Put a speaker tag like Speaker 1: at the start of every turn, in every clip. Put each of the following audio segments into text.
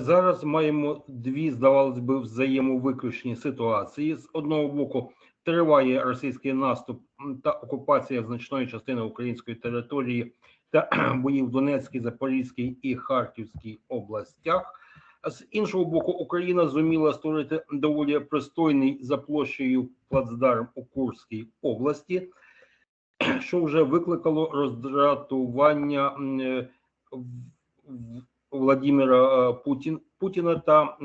Speaker 1: Зараз маємо дві, здавалось би, взаємовиключні ситуації. З одного боку, триває російський наступ та окупація значної частини української території та бої в Донецькій, Запорізькій і Харківській областях. З іншого боку, Україна зуміла створити доволі пристойний за площею плацдарм у Курській області, що вже викликало роздратування е, в- Владимира е, Путін, Путіна та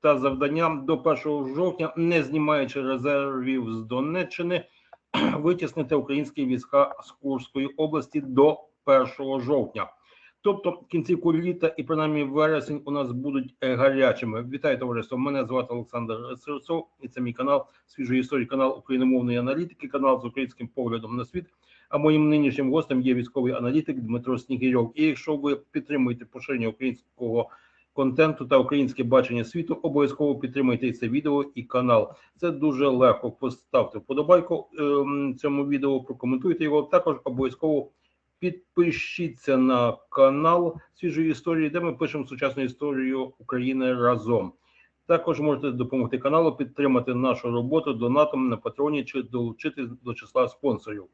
Speaker 1: та завданням до 1 жовтня, не знімаючи резервів з Донеччини, витіснити українські війська з Курської області до 1 жовтня. Тобто кінцівку літа і принаймні вересень у нас будуть е, гарячими. Вітаю товариство. Мене звати Олександр Сирцов, і це мій канал свіжої історії, канал україномовної аналітики, канал з українським поглядом на світ. А моїм нинішнім гостем є військовий аналітик Дмитро Снігирьов. І якщо ви підтримуєте поширення українського контенту та українське бачення світу, обов'язково підтримуйте це відео і канал. Це дуже легко. Поставте вподобайку ем, цьому відео, прокоментуйте його. Також обов'язково підпишіться на канал свіжої історії, де ми пишемо сучасну історію України разом. Також можете допомогти каналу підтримати нашу роботу донатом на патроні чи долучитись до числа спонсорів.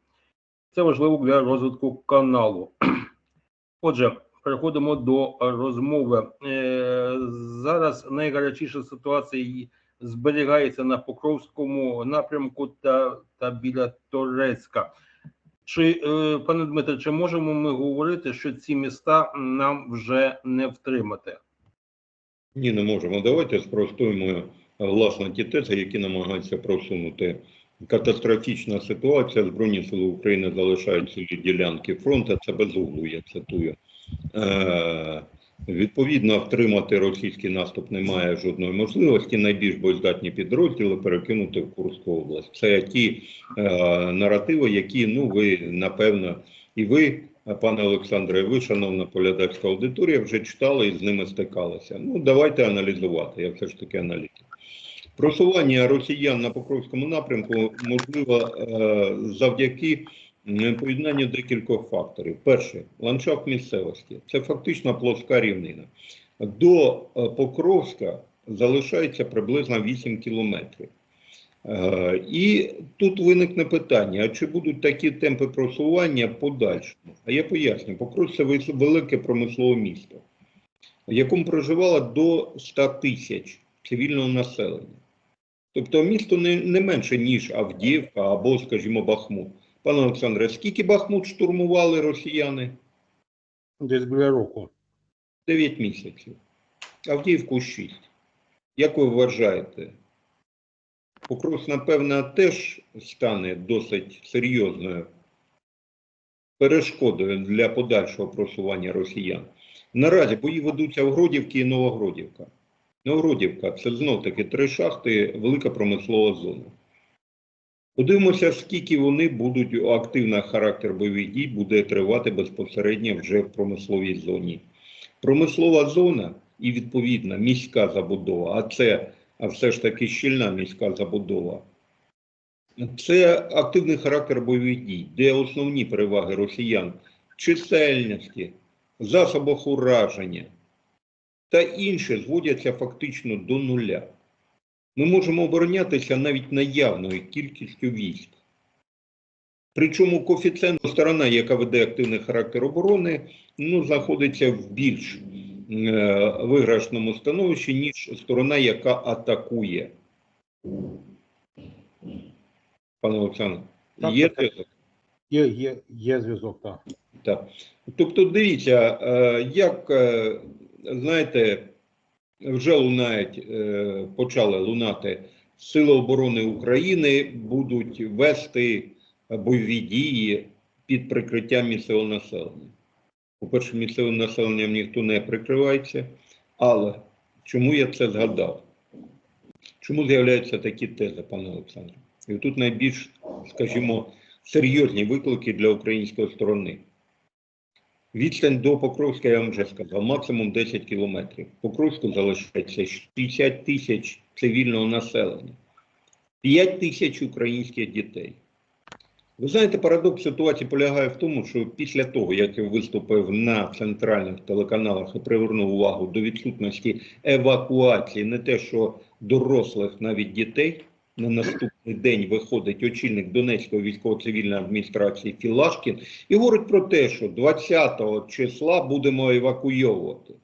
Speaker 1: Це важливо для розвитку каналу. Отже, переходимо до розмови. Е, Зараз найгарячіша ситуація зберігається на Покровському напрямку та, та біля Торецька. Чи, е, пане Дмитре, чи можемо ми говорити, що ці міста нам вже не втримати?
Speaker 2: Ні, не можемо. Давайте спростуємо власне ті тези, які намагаються просунути. Катастрофічна ситуація. Збройні сили України залишають цілі ділянки фронту. Це без углу, я цитую. Е, відповідно, втримати російський наступ немає жодної можливості. Найбільш боєздатні підрозділи перекинути в Курську область. Це ті е, наративи, які ну ви напевно і ви. Пане Олександре, ви, шановна полядацька аудиторія, вже читали і з ними стикалися. Ну, давайте аналізувати. Я все ж таки аналітик. Просування росіян на Покровському напрямку можливо е, завдяки поєднанню декількох факторів. Перше ландшафт місцевості. Це фактично плоска рівнина. До е, Покровська залишається приблизно 8 кілометрів. Е, І тут виникне питання: а чи будуть такі темпи просування подальшому? А я поясню, Покров це велике промислове місто, в якому проживало до 100 тисяч цивільного населення. Тобто місто не, не менше, ніж Авдіївка або, скажімо, Бахмут. Пане Олександре, скільки Бахмут штурмували росіяни?
Speaker 1: Десь біля року.
Speaker 2: 9 місяців. Авдіївку 6. Як ви вважаєте? Покрос, напевно, теж стане досить серйозною перешкодою для подальшого просування росіян. Наразі бої ведуться в Гродівці і Новогродівка. Новогродівка це знов таки три шахти, велика промислова зона. Подивимося, скільки вони будуть активний характер бойових дій буде тривати безпосередньо вже в промисловій зоні. Промислова зона і відповідна міська забудова, а це а все ж таки щільна міська забудова. Це активний характер бойових дій, де основні переваги росіян чисельності, засобах ураження та інше зводяться фактично до нуля. Ми можемо оборонятися навіть наявною кількістю військ. Причому коефіцієнт сторона, яка веде активний характер оборони, ну, знаходиться в більш е, виграшному становищі, ніж сторона, яка атакує. Пане Олександр,
Speaker 1: Так,
Speaker 2: є теза?
Speaker 1: Є, є, є зв'язок, так.
Speaker 2: Так. Тобто, дивіться, е, як е, знаєте, вже лунають, е, почали лунати Сили оборони України будуть вести бойові дії під прикриттям місцевого населення. По-перше, місцевим населенням ніхто не прикривається, але чому я це згадав? Чому з'являються такі тези, пане Олександре? І тут найбільш, скажімо, серйозні виклики для української сторони. Відстань до Покровська, я вам вже сказав, максимум 10 кілометрів. Покровську залишається 60 тисяч цивільного населення, 5 тисяч українських дітей. Ви знаєте, парадокс ситуації полягає в тому, що після того, як я виступив на центральних телеканалах і привернув увагу до відсутності евакуації, не те, що дорослих, навіть дітей, на наступний день виходить очільник Донецької військово-цивільної адміністрації Філашкін і говорить про те, що 20 числа будемо евакуйовувати.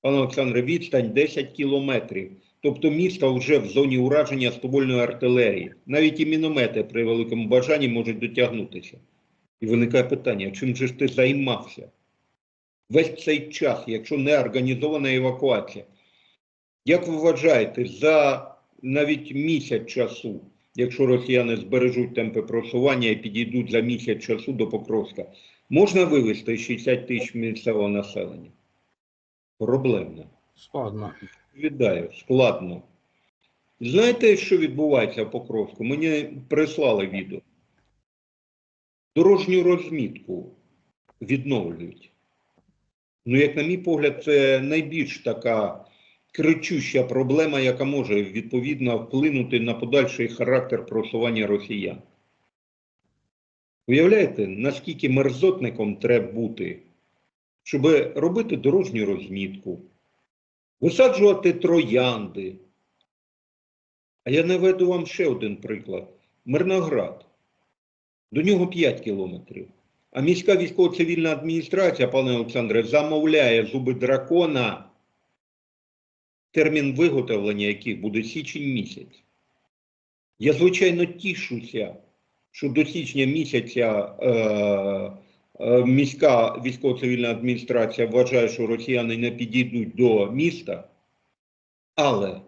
Speaker 2: Пане Олександре, відстань 10 кілометрів. Тобто місто вже в зоні ураження ствольної артилерії. Навіть і міномети при великому бажанні можуть дотягнутися. І виникає питання: чим же ж ти займався весь цей час, якщо не організована евакуація? Як ви вважаєте, за навіть місяць часу, якщо росіяни збережуть темпи просування і підійдуть за місяць часу до Покровська, можна вивезти 60 тисяч місцевого населення? Проблемно.
Speaker 1: Складно.
Speaker 2: Відповідаю, складно. Знаєте, що відбувається в Покровську? Мені прислали відео. Дорожню розмітку відновлюють. Ну, як на мій погляд, це найбільш така кричуща проблема, яка може відповідно вплинути на подальший характер просування росіян. Уявляєте, наскільки мерзотником треба бути, щоб робити дорожню розмітку, висаджувати троянди. А я наведу вам ще один приклад. Мирноград. До нього 5 кілометрів. А міська військово-цивільна адміністрація, пане Олександре, замовляє зуби дракона, термін виготовлення яких буде січень місяць. Я, звичайно, тішуся, що до січня місяця е, е, міська військово-цивільна адміністрація вважає, що росіяни не підійдуть до міста. Але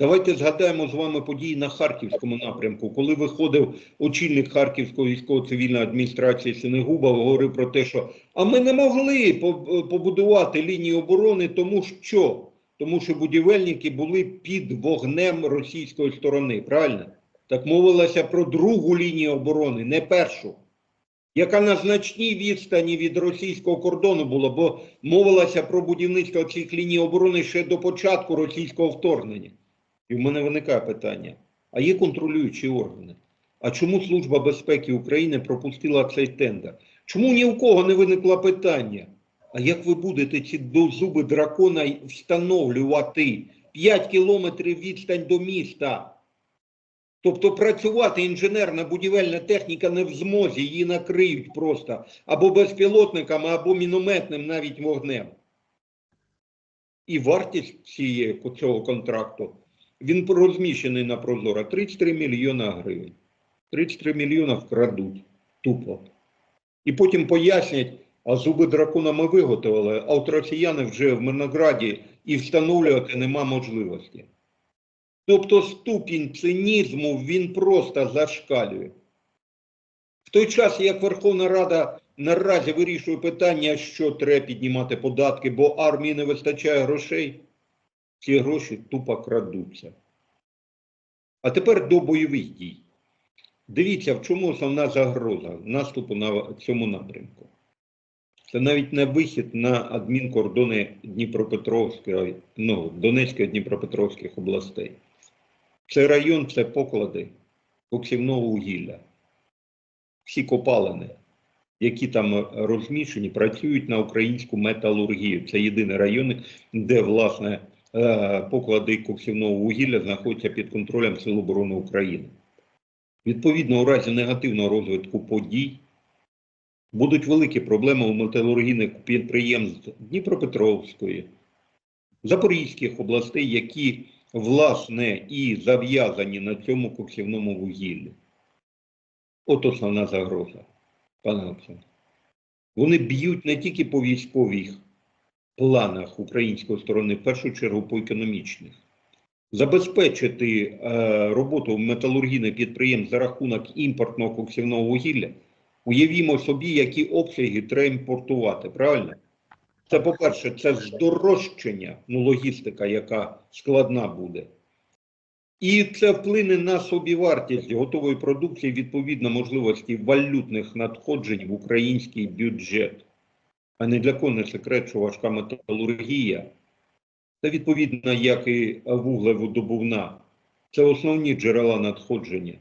Speaker 2: давайте згадаємо з вами події на Харківському напрямку, коли виходив очільник Харківської військово-цивільної адміністрації Синегуба, говорив про те, що а ми не могли побудувати лінію оборони, тому що тому що будівельники були під вогнем російської сторони. Правильно? Так мовилося про другу лінію оборони, не першу, яка на значній відстані від російського кордону була, бо мовилося про будівництво цих ліній оборони ще до початку російського вторгнення. І в мене виникає питання: а є контролюючі органи? А чому Служба безпеки України пропустила цей тендер? Чому ні у кого не виникло питання? А як ви будете ці зуби дракона встановлювати 5 кілометрів відстань до міста? Тобто працювати інженерна будівельна техніка не в змозі, її накриють просто або безпілотниками, або мінометним навіть вогнем. І вартість цієї, цього контракту, він розміщений на Прозоро 33 мільйона гривень. 33 мільйона вкрадуть тупо. І потім пояснять, а зуби дракона ми виготовили, а от росіяни вже в Мирнограді і встановлювати нема можливості. Тобто ступінь цинізму він просто зашкалює. В той час, як Верховна Рада наразі вирішує питання, що треба піднімати податки, бо армії не вистачає грошей, ці гроші тупо крадуться. А тепер до бойових дій. Дивіться, в чому основна загроза наступу на цьому напрямку. Це навіть не вихід на адмінкордони Дніпропетровської, ну, Донецької Дніпропетровських областей. Це район, це поклади коксівного вугілля. Всі копалини, які там розміщені, працюють на українську металургію. Це єдиний район, де, власне, е, поклади коксівного вугілля знаходяться під контролем Сил оборони України. Відповідно, у разі негативного розвитку подій будуть великі проблеми у металургійних підприємств Дніпропетровської, Запорізьких областей, які, власне, і зав'язані на цьому коксівному вугіллі. От основна загроза, пане Олександр. Вони б'ють не тільки по військових планах української сторони, в першу чергу по економічних. Забезпечити е, роботу металургійних підприємств за рахунок імпортного коксівного вугілля, уявімо собі, які обсяги треба імпортувати, правильно? Це, по-перше, це здорожчання, ну, логістика, яка складна буде. І це вплине на собівартість готової продукції відповідно можливості валютних надходжень в український бюджет. А не для кого не секрет, що важка металургія, та відповідно, як і вуглеводобувна, це основні джерела надходження.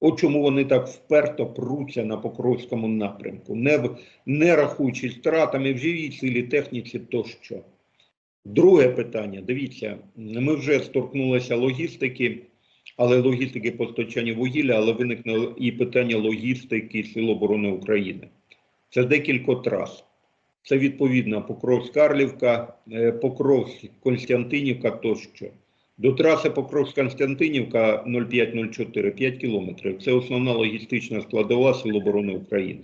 Speaker 2: От чому вони так вперто пруться на Покровському напрямку, не, не рахуючи стратами в живій силі, техніці тощо. Друге питання. Дивіться, ми вже сторкнулися логістики, але логістики постачання вугілля, але виникне і питання логістики Сил оборони України. Це декілька трас. Це відповідно Покровськ-Карлівка, е, Покровськ-Константинівка тощо. До траси Покровськ-Константинівка 0504, 5 кілометрів. Це основна логістична складова Сил оборони України.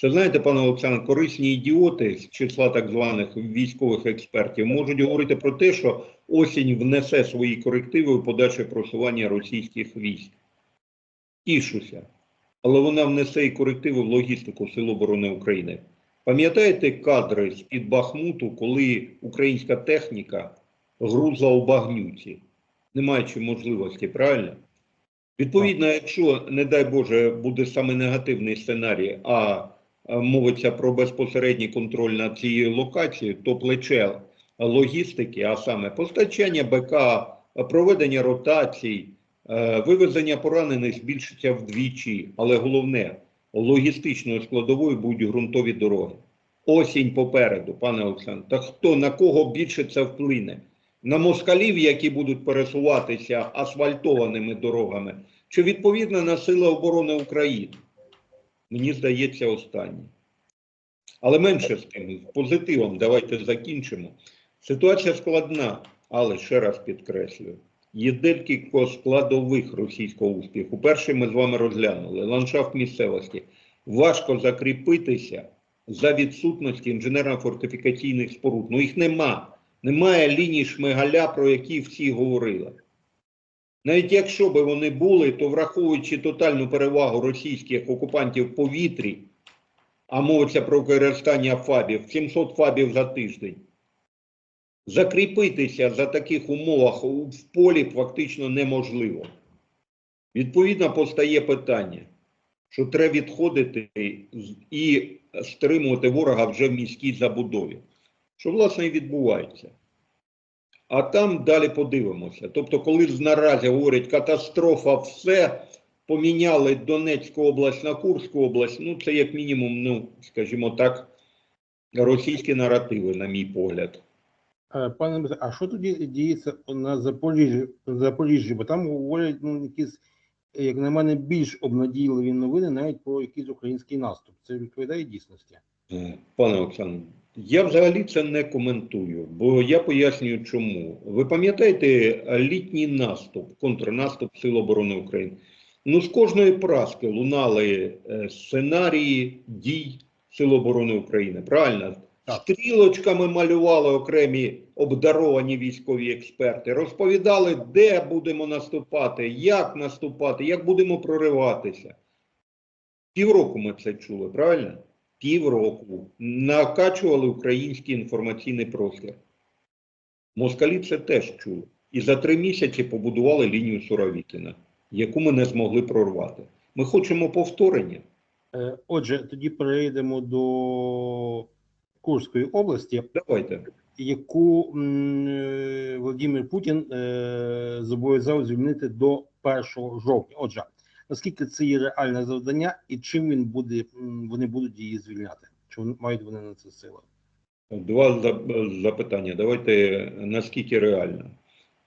Speaker 2: Це знаєте, пане Олександр, корисні ідіоти з числа так званих військових експертів можуть говорити про те, що осінь внесе свої корективи у подальше просування російських військ. Тішуся. Але вона внесе і корективи в логістику Сил оборони України. Пам'ятаєте кадри з-під Бахмуту, коли українська техніка грузла у багнюці, не маючи можливості, правильно? Відповідно, якщо, не дай Боже, буде саме негативний сценарій, а а мовиться про безпосередній контроль над цією локацією, то плече логістики, а саме постачання БК, проведення ротацій, е, вивезення поранених збільшиться вдвічі, але головне, логістичною складовою будуть ґрунтові дороги. Осінь попереду, пане Олександр. Та хто на кого більше це вплине? На москалів, які будуть пересуватися асфальтованими дорогами, чи відповідно на Сили оборони України? Мені здається, останнє. Але менше з тим, з позитивом, давайте закінчимо. Ситуація складна, але ще раз підкреслюю. Є декілька складових російського успіху. Перший ми з вами розглянули ландшафт місцевості. Важко закріпитися за відсутності інженерно-фортифікаційних споруд. Ну їх нема. Немає ліній шмигаля, про які всі говорили. Навіть якщо би вони були, то враховуючи тотальну перевагу російських окупантів в повітрі, а мовиться про використання фабів, 700 фабів за тиждень, закріпитися за таких умовах в полі фактично неможливо. Відповідно, постає питання, що треба відходити і стримувати ворога вже в міській забудові, що власне і відбувається. А там далі подивимося. Тобто, коли з наразі говорять катастрофа, все поміняли Донецьку область на Курську область, ну це як мінімум, ну скажімо так, російські наративи, на мій погляд.
Speaker 3: Е, Пане а що тоді діється на Запоріжжі, Запоріжжі? Бо там говорять ну, якісь, як на мене, більш обнадійливі новини навіть про якийсь український наступ. Це відповідає дійсності.
Speaker 2: Е, Пане Олександр, я взагалі це не коментую, бо я пояснюю, чому. Ви пам'ятаєте е, літній наступ, контрнаступ Сил оборони України? Ну, з кожної праски лунали е, сценарії дій Сил оборони України. Правильно?
Speaker 3: Так.
Speaker 2: Стрілочками малювали окремі обдаровані військові експерти, розповідали, де будемо наступати, як наступати, як будемо прориватися. Півроку ми це чули, правильно? Півроку накачували український інформаційний простір. Москалі це теж чули. І за три місяці побудували лінію Суровікіна, яку ми не змогли прорвати. Ми хочемо повторення.
Speaker 3: Е, Отже, тоді перейдемо до Курської області,
Speaker 2: Давайте.
Speaker 3: яку е, Володимир Путін е, зобов'язав звільнити до 1 жовтня. Отже, наскільки це є реальне завдання, і чим він буде, вони будуть її звільняти? Чи мають вони на це сили?
Speaker 2: Два запитання. Давайте наскільки реально.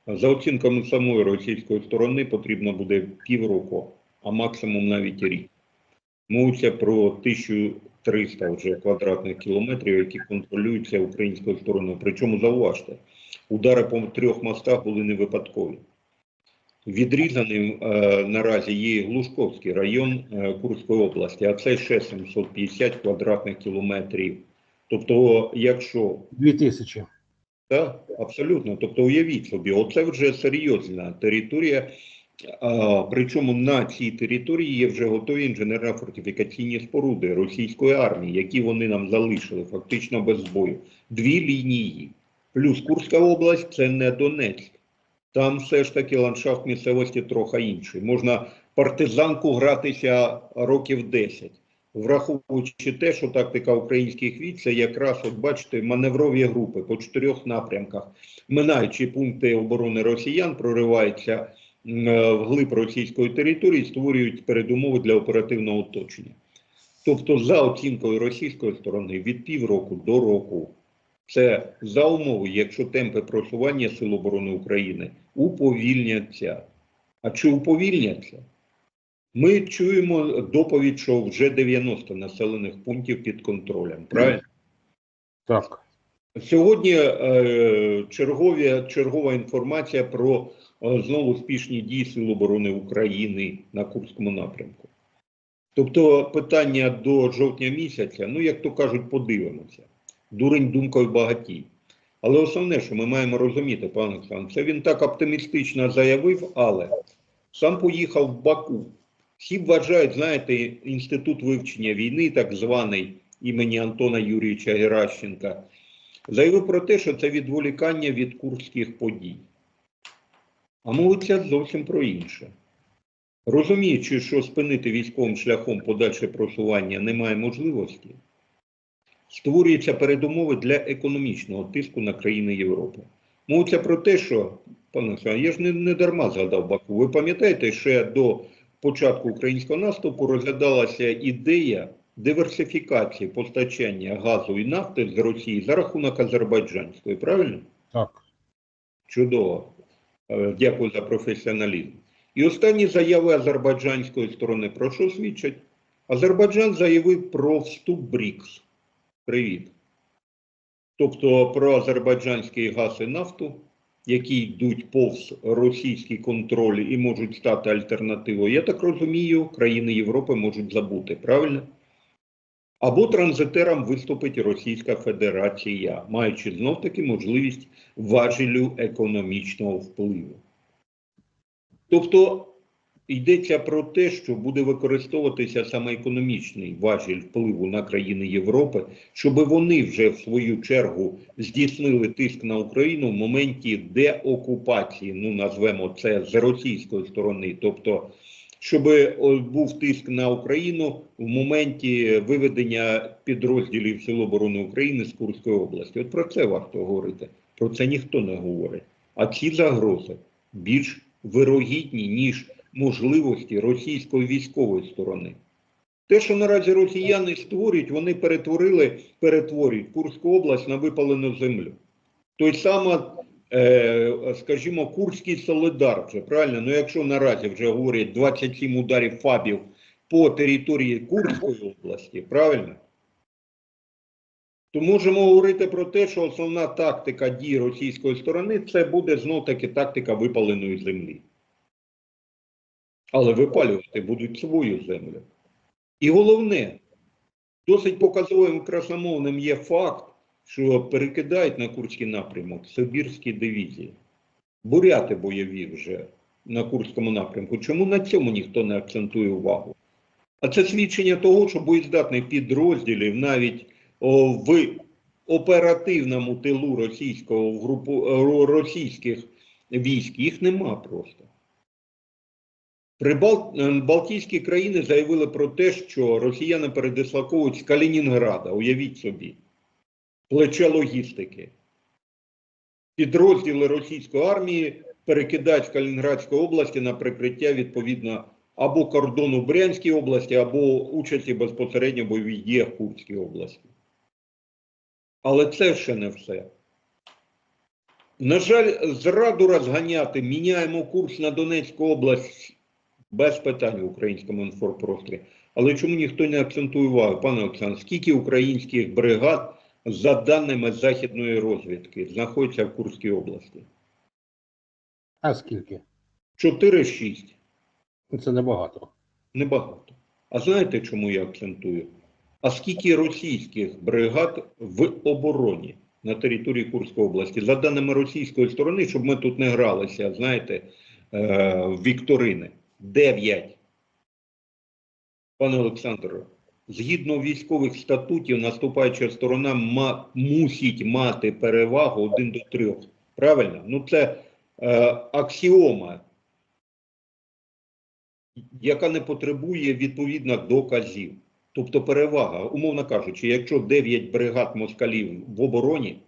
Speaker 2: За оцінками самої російської сторони потрібно буде півроку, а максимум навіть рік. Мовиться про 1300 вже квадратних кілометрів, які контролюються українською стороною. Причому зауважте, удари по трьох мостах були не випадкові. Відрізаним е, наразі є Глушковський район е, Курської області, а це ще 750 квадратних кілометрів. Тобто, якщо
Speaker 3: Дві тисячі.
Speaker 2: так, абсолютно. Тобто, уявіть собі, оце вже серйозна територія. А, причому на цій території є вже готові інженерно-фортифікаційні споруди російської армії, які вони нам залишили фактично без бою. Дві лінії. Плюс Курська область це не Донецьк. Там все ж таки ландшафт місцевості трохи інший. Можна партизанку гратися років 10 враховуючи те, що тактика українських військ це якраз, от бачите, маневрові групи по чотирьох напрямках, минаючи пункти оборони росіян, проривається е, вглиб російської території, створюють передумови для оперативного оточення. Тобто, за оцінкою російської сторони, від півроку до року, це за умови, якщо темпи просування Сил оборони України уповільняться. А чи уповільняться? Ми чуємо доповідь, що вже 90 населених пунктів під контролем. Правильно?
Speaker 3: Так.
Speaker 2: Сьогодні е, чергові, чергова інформація про е, знову успішні дії Сил оборони України на Курському напрямку. Тобто питання до жовтня місяця, ну як то кажуть, подивимося. Дурень думкою багатій. Але основне, що ми маємо розуміти, пане Олександр, це він так оптимістично заявив, але сам поїхав в Баку. Всі вважають, знаєте, інститут вивчення війни, так званий імені Антона Юрійовича Геращенка, заявив про те, що це відволікання від курських подій. А мовиться зовсім про інше. Розуміючи, що спинити військовим шляхом подальше просування немає можливості, створюються передумови для економічного тиску на країни Європи. Мовиться про те, що, пане я ж не, не дарма згадав Баку. Ви пам'ятаєте, ще до початку українського наступу розглядалася ідея диверсифікації постачання газу і нафти з Росії за рахунок азербайджанської, правильно?
Speaker 3: Так.
Speaker 2: Чудово. Е, Дякую за професіоналізм. І останні заяви азербайджанської сторони про що свідчать? Азербайджан заявив про вступ БРІКС. Привіт. Тобто про азербайджанський газ і нафту, які йдуть повз російський контроль і можуть стати альтернативою. Я так розумію, країни Європи можуть забути, правильно? Або транзитером виступить Російська Федерація, маючи знов таки можливість важелю економічного впливу. Тобто йдеться про те, що буде використовуватися саме економічний важіль впливу на країни Європи, щоб вони вже в свою чергу здійснили тиск на Україну в моменті деокупації, ну назвемо це з російської сторони, тобто щоб був тиск на Україну в моменті виведення підрозділів Сил оборони України з Курської області. От про це варто говорити. Про це ніхто не говорить. А ці загрози більш вирогідні, ніж можливості російської військової сторони. Те, що наразі росіяни створюють, вони перетворили, перетворюють Курську область на випалену землю. Той саме, е, скажімо, Курський Солидар, вже правильно? Ну, якщо наразі вже говорять 27 ударів ФАБів по території Курської області, правильно? То можемо говорити про те, що основна тактика дій російської сторони це буде знов таки тактика випаленої землі. Але випалювати будуть свою землю. І головне, досить показовим красномовним є факт, що перекидають на Курський напрямок Сибірські дивізії. Буряти бойові вже на Курському напрямку. Чому на цьому ніхто не акцентує увагу? А це свідчення того, що боєздатних підрозділів навіть о, в оперативному тилу російського групу ро- російських військ їх нема просто. Е, Балтійські країни заявили про те, що росіяни передислоковують з Калінінграда, уявіть собі, плече логістики. Підрозділи російської армії перекидають з Калінінградської області на прикриття відповідно або кордону Брянській області, або участі безпосередньо бойових діях Курській області. Але це ще не все. На жаль, зраду розганяти, міняємо курс на Донецьку область без питань в українському інформпросторі. Але чому ніхто не акцентує увагу, пане Олександр, скільки українських бригад, за даними західної розвідки, знаходяться в Курській області?
Speaker 3: А скільки?
Speaker 2: 4-6.
Speaker 3: Ну, Це небагато.
Speaker 2: Небагато. А знаєте, чому я акцентую? А скільки російських бригад в обороні на території Курської області? За даними російської сторони, щоб ми тут не гралися, знаєте, е, в вікторини. Дев'ять. Пане Олександре, згідно військових статутів, наступаюча сторона ма, мусить мати перевагу один до трьох. Правильно? Ну це е, аксіома яка не потребує відповідно доказів. Тобто перевага, умовно кажучи, якщо 9 бригад москалів в обороні,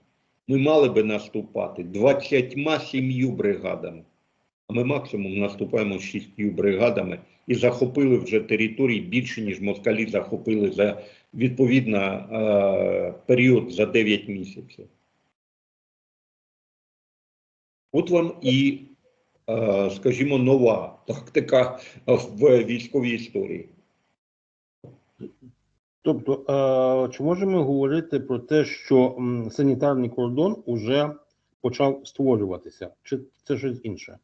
Speaker 2: ми мали би наступати 27 бригадами. А ми максимум наступаємо шістю бригадами і захопили вже територій більше, ніж москалі захопили за відповідно е, період за 9 місяців. От вам і, е, скажімо, нова тактика в військовій історії.
Speaker 3: Тобто, е, чи можемо говорити про те, що м, санітарний кордон уже почав створюватися? Чи це щось інше?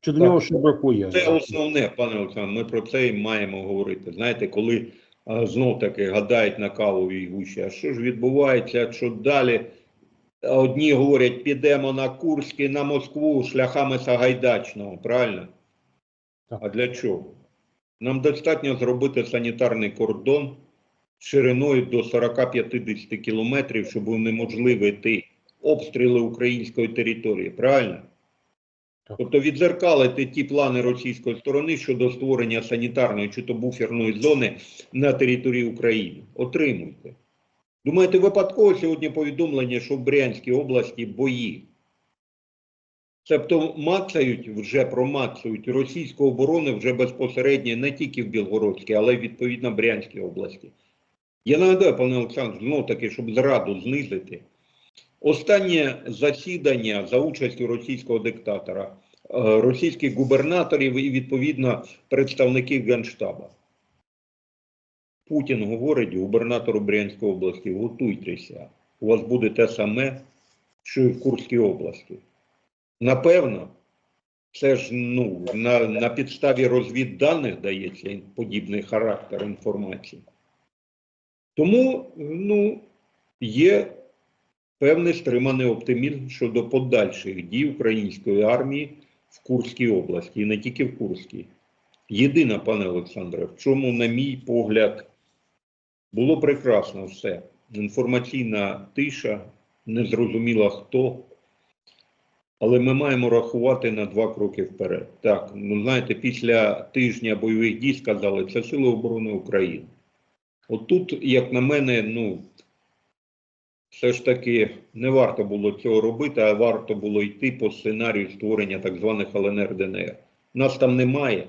Speaker 3: Чи до нього ще бракує?
Speaker 2: Це основне, пане Олександр. Ми про це і маємо говорити. Знаєте, коли а, знов таки гадають на кавовій гущі, а що ж відбувається, що далі? Одні говорять, підемо на Курськ і на Москву шляхами Сагайдачного, правильно?
Speaker 3: Так.
Speaker 2: А для чого? Нам достатньо зробити санітарний кордон шириною до 40-50 кілометрів, щоб унеможливити обстріли української території, правильно? Тобто відзеркалити ті плани російської сторони щодо створення санітарної чи то буферної зони на території України. Отримуйте. Думаєте, випадково сьогодні повідомлення, що в Брянській області бої. Тобто мацають, вже промацують російську оборону вже безпосередньо не тільки в Білгородській, але й відповідно Брянській області. Я нагадаю, пане Олександр, знов таки, щоб зраду знизити. Останнє засідання за участю російського диктатора, е, російських губернаторів і відповідно представників Генштаба. Путін говорить губернатору Брянської області: готуйтеся, у вас буде те саме, що і в Курській області. Напевно, це ж ну, на, на підставі розвідданих дається подібний характер інформації. Тому ну, є певний стриманий оптимізм щодо подальших дій української армії в Курській області, і не тільки в Курській. Єдине, пане Олександре, в чому, на мій погляд, було прекрасно все. Інформаційна тиша, незрозуміло хто. Але ми маємо рахувати на два кроки вперед. Так, ну знаєте, після тижня бойових дій сказали, це Сили оборони України. От тут, як на мене, ну все ж таки не варто було цього робити, а варто було йти по сценарію створення так званих ЛНР ДНР. Нас там немає.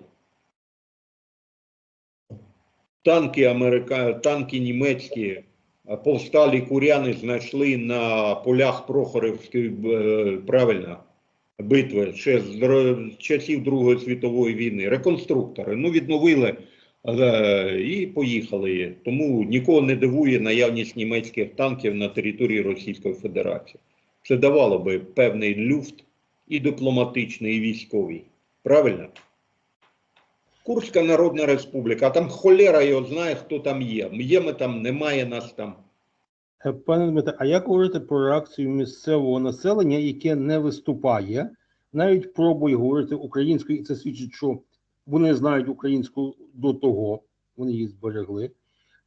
Speaker 2: Танки америка... танки німецькі, повсталі куряни знайшли на полях Прохорівської е, правильно, битви ще з часів Другої світової війни. Реконструктори. Ну, відновили і поїхали. Тому нікого не дивує наявність німецьких танків на території Російської Федерації. Це давало би певний люфт і дипломатичний, і військовий. Правильно? Курська Народна Республіка, а там холера його знає, хто там є. Є ми там, немає нас там.
Speaker 3: Е, Пане Дмитре, а як говорити про реакцію місцевого населення, яке не виступає, навіть пробує говорити українською, і це свідчить, що вони знають українську до того, вони її зберегли.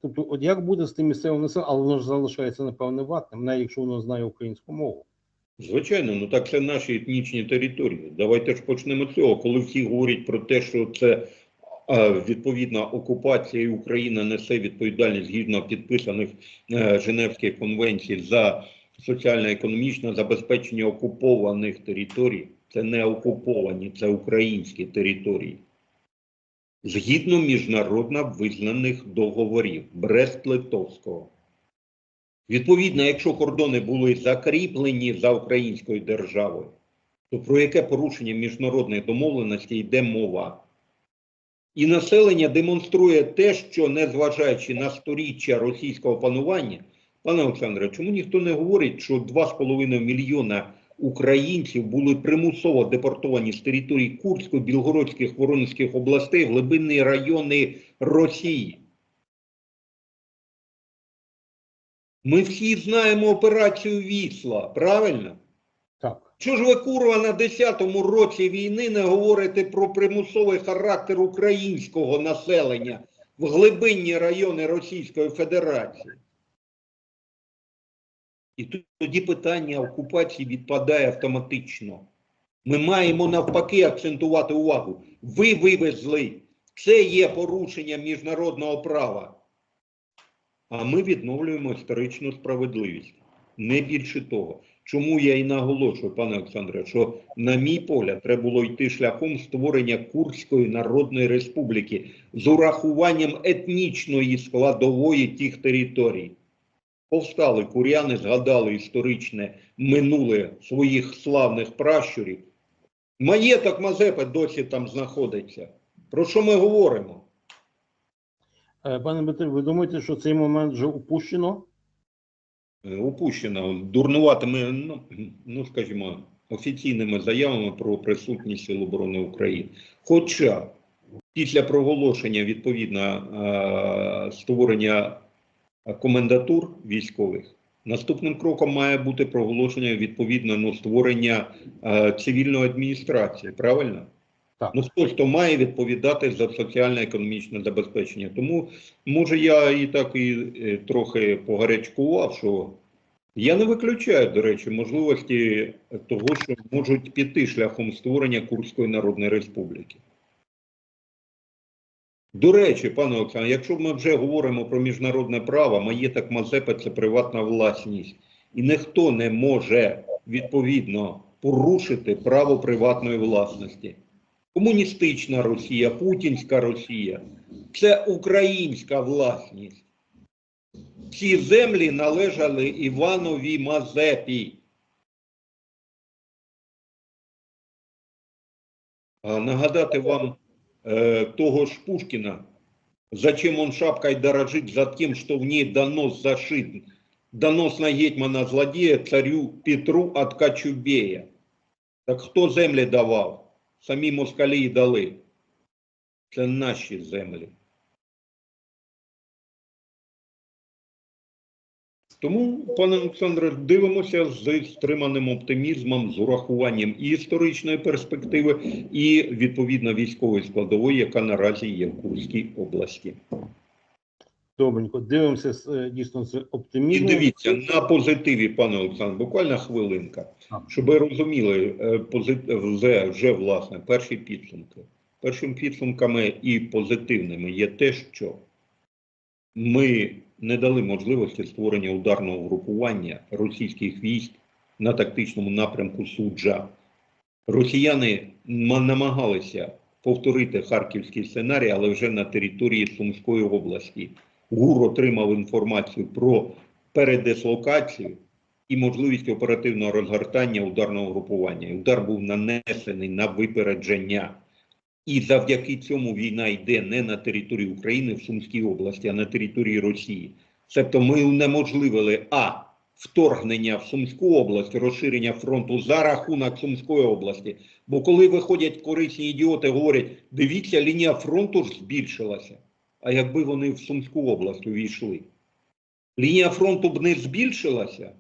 Speaker 3: Тобто, от як буде з тим місцевим населенням, але воно ж залишається, напевне, ватним, навіть якщо воно знає українську мову.
Speaker 2: Звичайно, ну так це наші етнічні території. Давайте ж почнемо цього. Коли всі говорять про те, що це відповідна окупація і Україна несе відповідальність згідно підписаних е, Женевських конвенцій за соціально-економічне забезпечення окупованих територій, це не окуповані, це українські території. Згідно міжнародно визнаних договорів Брест-Литовського. Відповідно, якщо кордони були закріплені за українською державою, то про яке порушення міжнародних домовленостей йде мова? І населення демонструє те, що, незважаючи на сторіччя російського панування, пане Олександре, чому ніхто не говорить, що 2,5 мільйона українців були примусово депортовані з території Курської, Білгородських, Воронезьких областей в глибинні райони Росії? Ми всі знаємо операцію Вісла, правильно?
Speaker 3: Так.
Speaker 2: Чого ж ви, курва, на 10-му році війни не говорите про примусовий характер українського населення в глибинні райони Російської Федерації? І тоді питання окупації відпадає автоматично. Ми маємо навпаки акцентувати увагу. Ви вивезли. Це є порушення міжнародного права. А ми відновлюємо історичну справедливість. Не більше того. Чому я і наголошую, пане Олександре, що, на мій погляд, треба було йти шляхом створення Курської Народної Республіки з урахуванням етнічної складової тих територій. Повстали куряни, згадали історичне минуле своїх славних пращурів. Маєток Мазепи досі там знаходиться. Про що ми говоримо?
Speaker 3: Е, Пане Дмитре, ви думаєте, що цей момент вже упущено?
Speaker 2: Е, Упущено дурнуватими, ну, ну скажімо, офіційними заявами про присутність Сил оборони України. Хоча після проголошення відповідно е, створення комендатур військових, наступним кроком має бути проголошення відповідно ну, створення е, цивільної адміністрації. Правильно?
Speaker 3: Так.
Speaker 2: Ну хтось то має відповідати за соціально-економічне забезпечення. Тому може я і так і е, трохи погарячкував, що я не виключаю, до речі, можливості того, що можуть піти шляхом створення Курської Народної Республіки. До речі, пане Олександр, якщо ми вже говоримо про міжнародне право, маєток Мазепи це приватна власність, і ніхто не може відповідно порушити право приватної власності. Комуністична Росія, Путінська Росія це українська власність. Ці землі належали Іванові Мазепі. Нагадати вам э, того ж Пушкина, зачем он шапкой дорожит за тем, что в ней донос зашит, донос на гетьмана злодея царю Петру от Кочубея. Так хто землі давав? Самі москалі і дали. Це наші землі. Тому, пане Олександре, дивимося з стриманим оптимізмом, з урахуванням і історичної перспективи, і відповідно військової складової, яка наразі є в Курській області.
Speaker 3: Добренько, дивимося е, дійсно з
Speaker 2: І дивіться на позитиві, пане Олександр, буквально хвилинка, щоб ви розуміли е, вже, вже власне перші підсумки. Першими підсумками і позитивними є те, що ми не дали можливості створення ударного групування російських військ на тактичному напрямку Суджа. Росіяни намагалися повторити харківський сценарій, але вже на території Сумської області. ГУР отримав інформацію про передислокацію і можливість оперативного розгортання ударного групування. Удар був нанесений на випередження. І завдяки цьому війна йде не на території України в Сумській області, а на території Росії. Тобто ми унеможливили а вторгнення в Сумську область, розширення фронту за рахунок Сумської області. Бо коли виходять корисні ідіоти, говорять, дивіться, лінія фронту ж збільшилася. А якби вони в Сумську область увійшли, лінія фронту б не збільшилася.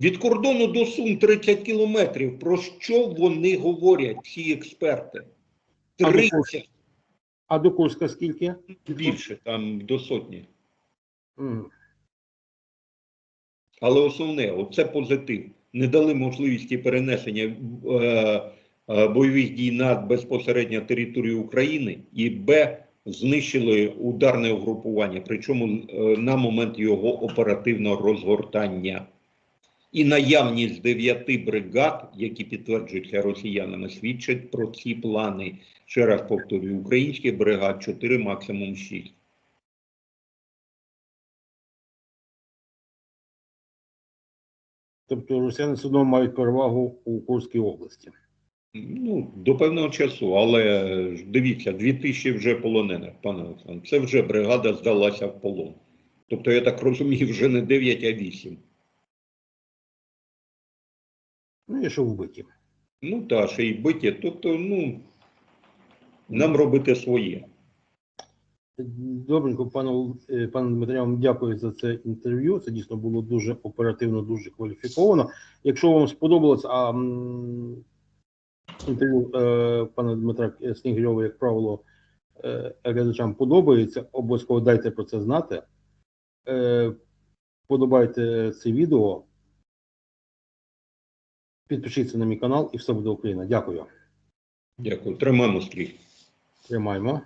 Speaker 2: Від кордону до Сум 30 кілометрів. Про що вони говорять, ці експерти?
Speaker 3: А
Speaker 2: 30
Speaker 3: А до Курська скільки?
Speaker 2: більше, там до сотні.
Speaker 3: М.
Speaker 2: Але основне, оце позитив. Не дали можливості перенесення е, е, бойових дій на безпосередньо територію України і Б. Знищили ударне угрупування, причому е, на момент його оперативного розгортання. І наявність дев'яти бригад, які підтверджуються росіянами, свідчать про ці плани. Ще раз повторюю, українських бригад 4, максимум 6.
Speaker 3: Тобто росіяни все одно мають перевагу у Курській області.
Speaker 2: Ну, до певного часу, але дивіться, 2000 вже полонених, пане Олександр. Це вже бригада здалася в полон. Тобто, я так розумію, вже не 9, а 8.
Speaker 3: Ну і що вбиті.
Speaker 2: Ну та ще й биті. Тобто, ну нам робити своє.
Speaker 3: Добренько, пану, е, пане Дмитре, я вам дякую за це інтерв'ю. Це дійсно було дуже оперативно, дуже кваліфіковано. Якщо вам сподобалось, а інтерв'ю е, пана Дмитра Снігирьова, як правило, е, глядачам подобається, обов'язково дайте про це знати. Е, подобайте це відео. Підпишіться на мій канал і все буде Україна. Дякую.
Speaker 2: Дякую. Тримаємо стрій.
Speaker 3: Тримаємо.